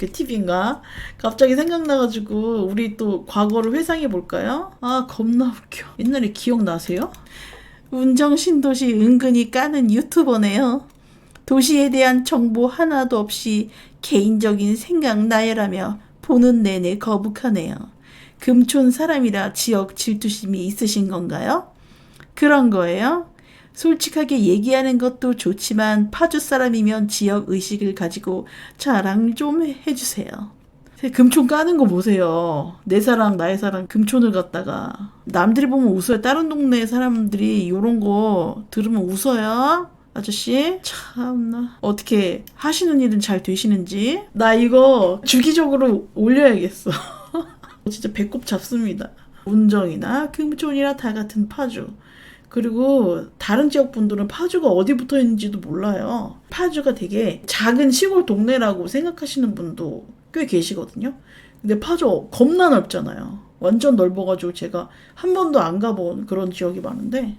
그 TV인가? 갑자기 생각나가지고 우리 또 과거를 회상해 볼까요? 아 겁나 웃겨. 옛날에 기억나세요? 운정 신도시 은근히 까는 유튜버네요. 도시에 대한 정보 하나도 없이 개인적인 생각 나열하며 보는 내내 거북하네요. 금촌 사람이라 지역 질투심이 있으신 건가요? 그런 거예요? 솔직하게 얘기하는 것도 좋지만 파주 사람이면 지역 의식을 가지고 자랑 좀 해주세요. 금촌 까는 거 보세요. 내 사랑 나의 사랑 금촌을 갖다가 남들이 보면 웃어요. 다른 동네 사람들이 이런 거 들으면 웃어요. 아저씨 참나 어떻게 하시는 일은 잘 되시는지 나 이거 주기적으로 올려야겠어. 진짜 배꼽 잡습니다. 운정이나 금촌이나 다 같은 파주. 그리고 다른 지역 분들은 파주가 어디 붙어 있는지도 몰라요. 파주가 되게 작은 시골 동네라고 생각하시는 분도 꽤 계시거든요. 근데 파주 겁나 넓잖아요. 완전 넓어가지고 제가 한 번도 안 가본 그런 지역이 많은데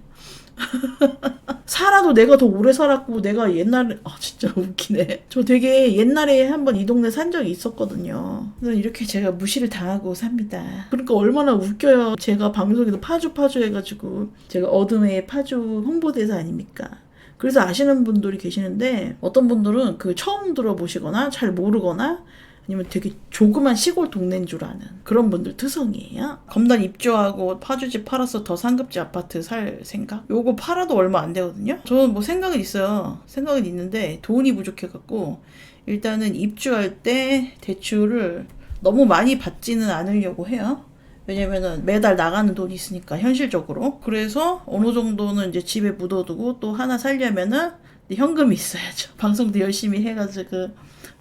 살아도 내가 더 오래 살았고 내가 옛날에 아 진짜 웃기네. 저 되게 옛날에 한번 이 동네 산 적이 있었거든요. 그래서 이렇게 제가 무시를 당하고 삽니다. 그러니까 얼마나 웃겨요. 제가 방송에도 파주 파주 해가지고 제가 어둠의 파주 홍보대사 아닙니까? 그래서 아시는 분들이 계시는데 어떤 분들은 그 처음 들어보시거나 잘 모르거나 아니면 되게 조그만 시골 동네인 줄 아는 그런 분들 특성이에요. 검단 입주하고 파주집 팔아서 더 상급지 아파트 살 생각? 요거 팔아도 얼마 안 되거든요. 저는 뭐 생각은 있어요. 생각은 있는데 돈이 부족해갖고 일단은 입주할 때 대출을 너무 많이 받지는 않으려고 해요. 왜냐면은 매달 나가는 돈이 있으니까 현실적으로. 그래서 어느 정도는 이제 집에 묻어두고 또 하나 살려면은 현금이 있어야죠. 방송도 열심히 해가지고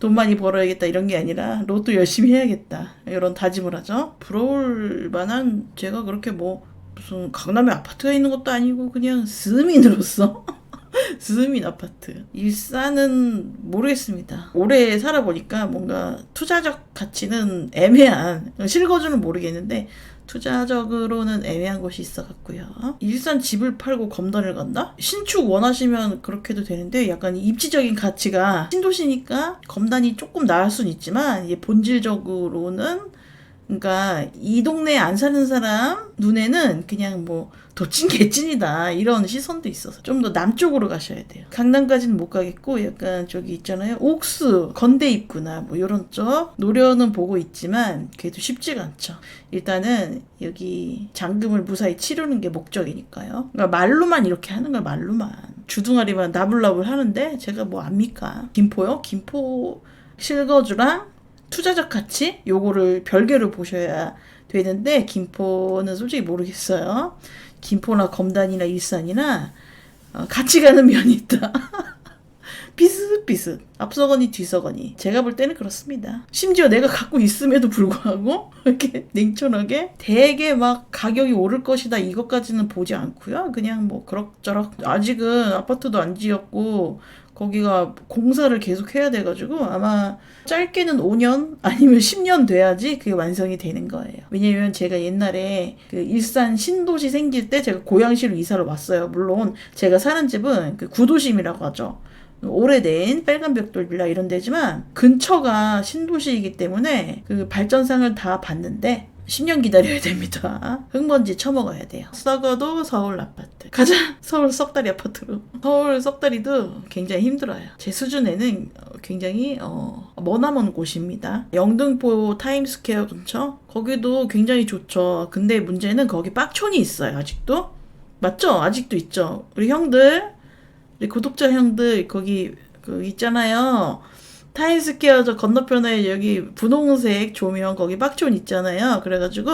돈 많이 벌어야겠다 이런 게 아니라 로또 열심히 해야겠다 이런 다짐을 하죠. 부러울 만한 제가 그렇게 뭐 무슨 강남에 아파트가 있는 것도 아니고 그냥 스민으로서 스민 아파트. 일산은 모르겠습니다. 오래 살아보니까 뭔가 투자적 가치는 애매한, 실거주는 모르겠는데, 투자적으로는 애매한 곳이 있어 갖고요. 일산 집을 팔고 검단을 간다? 신축 원하시면 그렇게 도 되는데 약간 입지적인 가치가 신도시니까 검단이 조금 나을 순 있지만 본질적으로는 그러니까 이 동네에 안 사는 사람 눈에는 그냥 뭐 도찐 개찐이다 이런 시선도 있어서 좀 더 남쪽으로 가셔야 돼요. 강남까지는 못 가겠고 약간 저기 있잖아요. 옥수, 건대 입구나 뭐 이런 쪽 노려는 보고 있지만 그래도 쉽지가 않죠. 일단은 여기 잔금을 무사히 치르는 게 목적이니까요. 그러니까 말로만 이렇게 하는 거야 말로만 주둥아리만 나불나불 하는데 제가 뭐 압니까? 김포요? 김포 실거주랑 투자적 가치 요거를 별개로 보셔야 되는데 김포는 솔직히 모르겠어요. 김포나 검단이나 일산이나 어, 같이 가는 면이 있다. 비슷비슷 앞서거니 뒤서거니 제가 볼 때는 그렇습니다. 심지어 내가 갖고 있음에도 불구하고 이렇게 냉철하게 되게 막 가격이 오를 것이다 이것까지는 보지 않고요. 그냥 뭐 그럭저럭 아직은 아파트도 안 지었고 거기가 공사를 계속 해야 돼가지고 아마 짧게는 5년 아니면 10년 돼야지 그게 완성이 되는 거예요. 왜냐면 제가 옛날에 그 일산 신도시 생길 때 제가 고양시로 이사를 왔어요. 물론 제가 사는 집은 그 구도심이라고 하죠. 오래된 빨간 벽돌 빌라 이런 데지만 근처가 신도시이기 때문에 그 발전상을 다 봤는데 10년 기다려야 됩니다. 흙먼지 쳐먹어야 돼요. 썩어도 서울 아파트. 가자! 서울 썩다리 아파트로. 서울 썩다리도 굉장히 힘들어요. 제 수준에는 굉장히 어, 머나먼 곳입니다. 영등포 타임스퀘어 근처? 거기도 굉장히 좋죠. 근데 문제는 거기 빡촌이 있어요. 아직도? 맞죠? 아직도 있죠. 우리 형들, 우리 구독자 형들 거기 그 있잖아요. 타임스퀘어 저 건너편에 여기 분홍색 조명 거기 빡촌 있잖아요. 그래가지고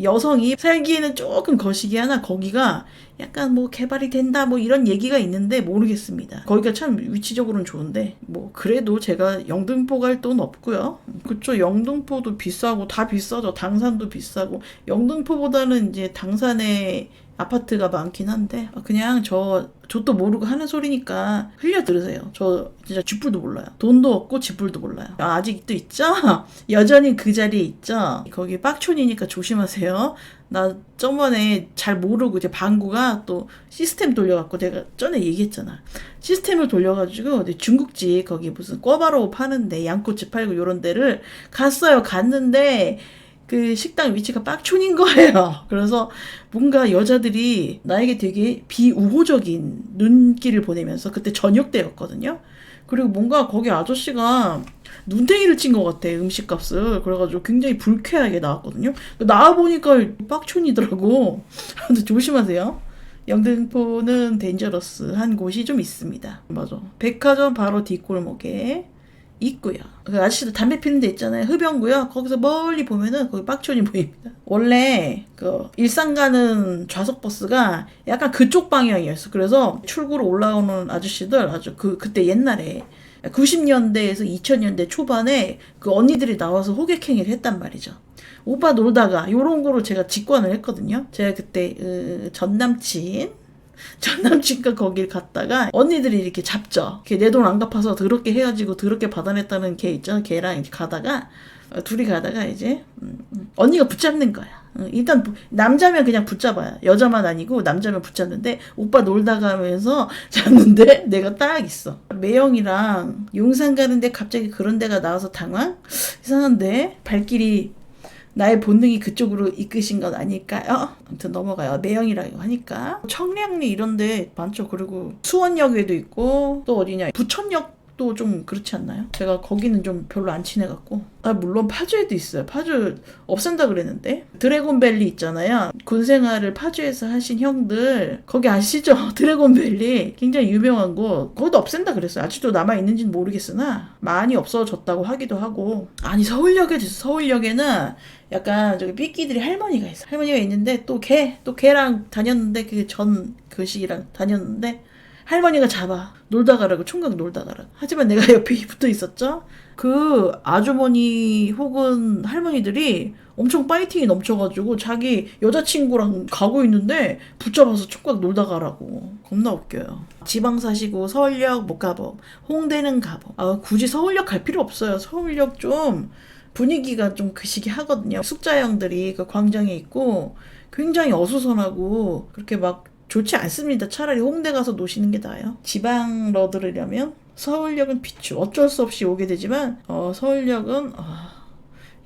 여성이 살기에는 조금 거시기 하나 거기가 약간 뭐 개발이 된다 뭐 이런 얘기가 있는데 모르겠습니다. 거기가 참 위치적으로는 좋은데 뭐 그래도 제가 영등포 갈 돈 없고요. 그쵸 영등포도 비싸고 다 비싸죠. 당산도 비싸고 영등포보다는 이제 당산에 아파트가 많긴 한데 아, 그냥 저 저도 모르고 하는 소리니까 흘려 들으세요. 저 진짜 쥐뿔도 몰라요. 돈도 없고 쥐뿔도 몰라요. 아, 아직도 있죠? 여전히 그 자리에 있죠? 거기 빡촌이니까 조심하세요. 나 저번에 잘 모르고 이제 방구가 또 시스템 돌려갖고 내가 전에 얘기했잖아. 시스템을 돌려가지고 중국집 거기 무슨 꿔바로우 파는데 양꼬치 팔고 요런 데를 갔어요. 갔는데 그 식당 위치가 빡촌인 거예요. 그래서 뭔가 여자들이 나에게 되게 비우호적인 눈길을 보내면서 그때 저녁 때였거든요. 그리고 뭔가 거기 아저씨가 눈탱이를 친 것 같아 음식값을 그래가지고 굉장히 불쾌하게 나왔거든요. 나와 보니까 빡촌이더라고. 조심하세요. 영등포는 덴저러스한 곳이 좀 있습니다. 맞아. 백화점 바로 뒷골목에 있고요. 그 아저씨들 담배 피는 데 있잖아요. 흡연구요. 거기서 멀리 보면은 거기 빡촌이 보입니다. 원래 그 일산 가는 좌석 버스가 약간 그쪽 방향이었어. 그래서 출구로 올라오는 아저씨들 아주 그 그때 옛날에 90년대에서 2000년대 초반에 그 언니들이 나와서 호객행위를 했단 말이죠. 오빠 놀다가 요런 거로 제가 직관을 했거든요. 제가 그때 그 전 남친 전 남친과 거길 갔다가 언니들이 이렇게 잡죠. 걔내돈 안 갚아서 더럽게 헤어지고 더럽게 받아냈다는 걔 있죠. 걔랑 이렇게 가다가 어, 둘이 가다가 이제 음, 음, 언니가 붙잡는 거야. 어, 일단 부- 남자면 그냥 붙잡아요. 여자만 아니고 남자면 붙잡는데 오빠 놀다가 하면서 잡는데 내가 딱 있어. 매형이랑 용산 가는데 갑자기 그런 데가 나와서 당황? 이상한데 발길이 나의 본능이 그쪽으로 이끄신 건 아닐까요? 아무튼 넘어가요. 매형이라고 하니까. 청량리 이런데 많죠. 그리고 수원역에도 있고 또 어디냐. 부천역 도 좀 그렇지 않나요? 제가 거기는 좀 별로 안 친해갖고. 아 물론 파주에도 있어요. 파주 없앤다 그랬는데. 드래곤밸리 있잖아요. 군 생활을 파주에서 하신 형들 거기 아시죠? 드래곤밸리 굉장히 유명한 곳. 거기도 없앤다 그랬어요. 아직도 남아 있는지는 모르겠으나 많이 없어졌다고 하기도 하고. 아니 서울역에 서울역에는 약간 저기 삐끼들이 할머니가 있어. 할머니가 있는데 또 걔, 또 걔랑 다녔는데 그전 교식이랑 다녔는데 할머니가 잡아. 놀다 가라고 총각 놀다 가라고. 하지만 내가 옆에 붙어 있었죠. 그 아주머니 혹은 할머니들이 엄청 파이팅이 넘쳐가지고 자기 여자친구랑 가고 있는데 붙잡아서 총각 놀다 가라고. 겁나 웃겨요. 지방 사시고 서울역 못 가봄. 홍대는 가봄. 아, 굳이 서울역 갈 필요 없어요. 서울역 좀 분위기가 좀 그 시기 하거든요. 숙자형들이 그 광장에 있고 굉장히 어수선하고 그렇게 막 좋지 않습니다. 차라리 홍대 가서 노시는 게 나아요. 지방 러들으려면 서울역은 비추. 어쩔 수 없이 오게 되지만 어, 서울역은 아,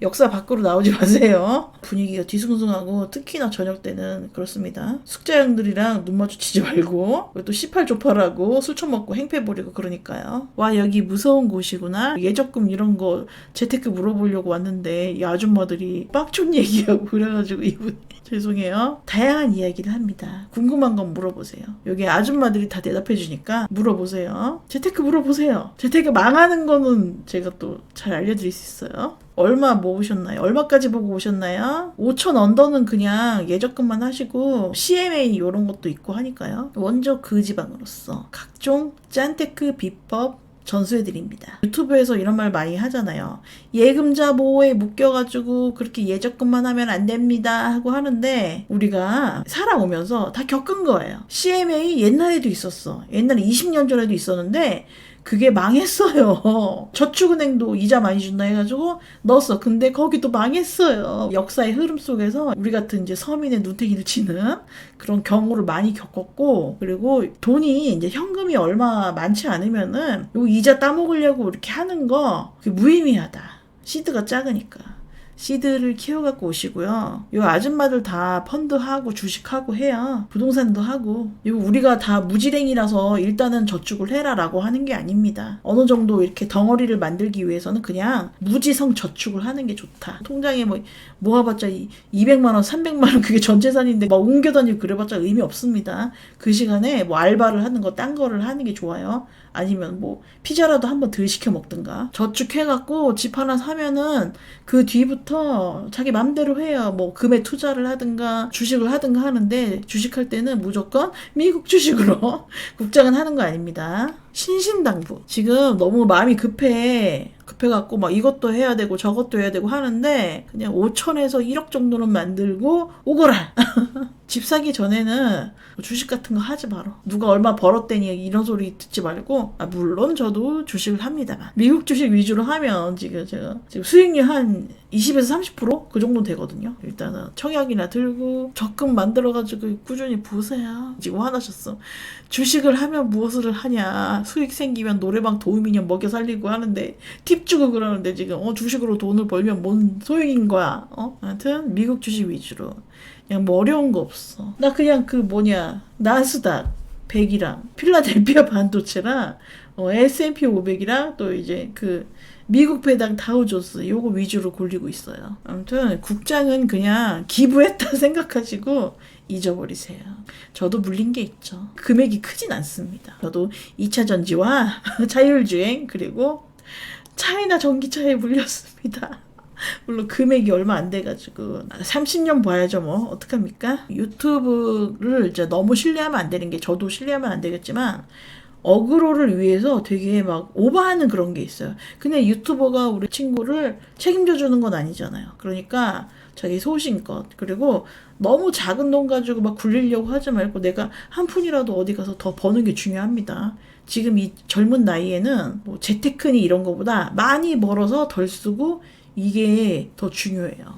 역사 밖으로 나오지 마세요. 분위기가 뒤숭숭하고 특히나 저녁 때는 그렇습니다. 숙자형들이랑 눈 마주치지 말고 또 18조파라고 술 처먹고 행패 부리고 그러니까요. 와 여기 무서운 곳이구나. 예적금 이런 거 재테크 물어보려고 왔는데 이 아줌마들이 빡촌 얘기하고 그래가지고 이분 죄송해요. 다양한 이야기를 합니다. 궁금한 건 물어보세요. 여기 아줌마들이 다 대답해 주니까 물어보세요. 재테크 물어보세요. 재테크 망하는 거는 제가 또 잘 알려드릴 수 있어요. 얼마 모으셨나요? 얼마까지 보고 오셨나요? 5천 언더는 그냥 예적금만 하시고 CMA 이런 것도 있고 하니까요. 원조 그 지방으로서 각종 짠테크 비법 전수해드립니다. 유튜브에서 이런 말 많이 하잖아요. 예금자 보호에 묶여가지고 그렇게 예적금만 하면 안 됩니다 하고 하는데 우리가 살아오면서 다 겪은 거예요. CMA 옛날에도 있었어. 옛날에 20년 전에도 있었는데 그게 망했어요. 저축은행도 이자 많이 준다 해가지고 넣었어. 근데 거기도 망했어요. 역사의 흐름 속에서 우리 같은 이제 서민의 눈탱이를 치는 그런 경우를 많이 겪었고, 그리고 돈이 이제 현금이 얼마 많지 않으면은 요 이자 따먹으려고 이렇게 하는 거 그게 무의미하다. 시드가 작으니까. 시드를 키워갖고 오시고요. 요 아줌마들 다 펀드하고 주식하고 해야 부동산도 하고. 이거 우리가 다 무지랭이라서 일단은 저축을 해라라고 하는 게 아닙니다. 어느 정도 이렇게 덩어리를 만들기 위해서는 그냥 무지성 저축을 하는 게 좋다. 통장에 뭐 모아봤자 200만 원, 300만 원 그게 전 재산인데 막 옮겨 다니고 그래봤자 의미 없습니다. 그 시간에 뭐 알바를 하는 거, 딴 거를 하는 게 좋아요. 아니면 뭐 피자라도 한번 덜 시켜 먹든가. 저축해갖고 집 하나 사면은 그 뒤부터 자기 맘대로 해요. 뭐 금에 투자를 하든가 주식을 하든가 하는데 주식할 때는 무조건 미국 주식으로 국장은 하는 거 아닙니다. 신신당부. 지금 너무 마음이 급해. 급해갖고 막 이것도 해야 되고 저것도 해야 되고 하는데 그냥 5천에서 1억 정도는 만들고 오거라. 집 사기 전에는 주식 같은 거 하지 마라. 누가 얼마 벌었대니 이런 소리 듣지 말고 아 물론 저도 주식을 합니다만 미국 주식 위주로 하면 지금 제가 지금 수익률 한 20에서 30%그 정도 되거든요. 일단은 청약이나 들고 적금 만들어가지고 꾸준히 보세요. 지금 화나셨어. 주식을 하면 무엇을 하냐. 수익 생기면 노래방 도우미년 먹여 살리고 하는데 팁 주고 그러는데 지금 어 주식으로 돈을 벌면 뭔 소용인 거야. 어? 아무튼 미국 주식 위주로. 그냥 뭐 어려운 거 없어. 나 그냥 그 뭐냐 나스닥 100이랑 필라델피아 반도체랑 어, S&P 500이랑 또 이제 그 미국 배당 다우존스 요거 위주로 골리고 있어요. 아무튼 국장은 그냥 기부했다 생각하시고 잊어버리세요. 저도 물린 게 있죠. 금액이 크진 않습니다. 저도 2차 전지와 자율주행 그리고 차이나 전기차에 물렸습니다. 물론 금액이 얼마 안 돼가지고. 30년 봐야죠 뭐. 어떡합니까? 유튜브를 이제 너무 신뢰하면 안 되는 게 저도 신뢰하면 안 되겠지만 어그로를 위해서 되게 막 오버하는 그런 게 있어요. 근데 유튜버가 우리 친구를 책임져 주는 건 아니잖아요. 그러니까 자기 소신껏. 그리고 너무 작은 돈 가지고 막 굴리려고 하지 말고 내가 한 푼이라도 어디 가서 더 버는 게 중요합니다. 지금 이 젊은 나이에는 뭐 재테크니 이런 거보다 많이 벌어서 덜 쓰고 이게 더 중요해요.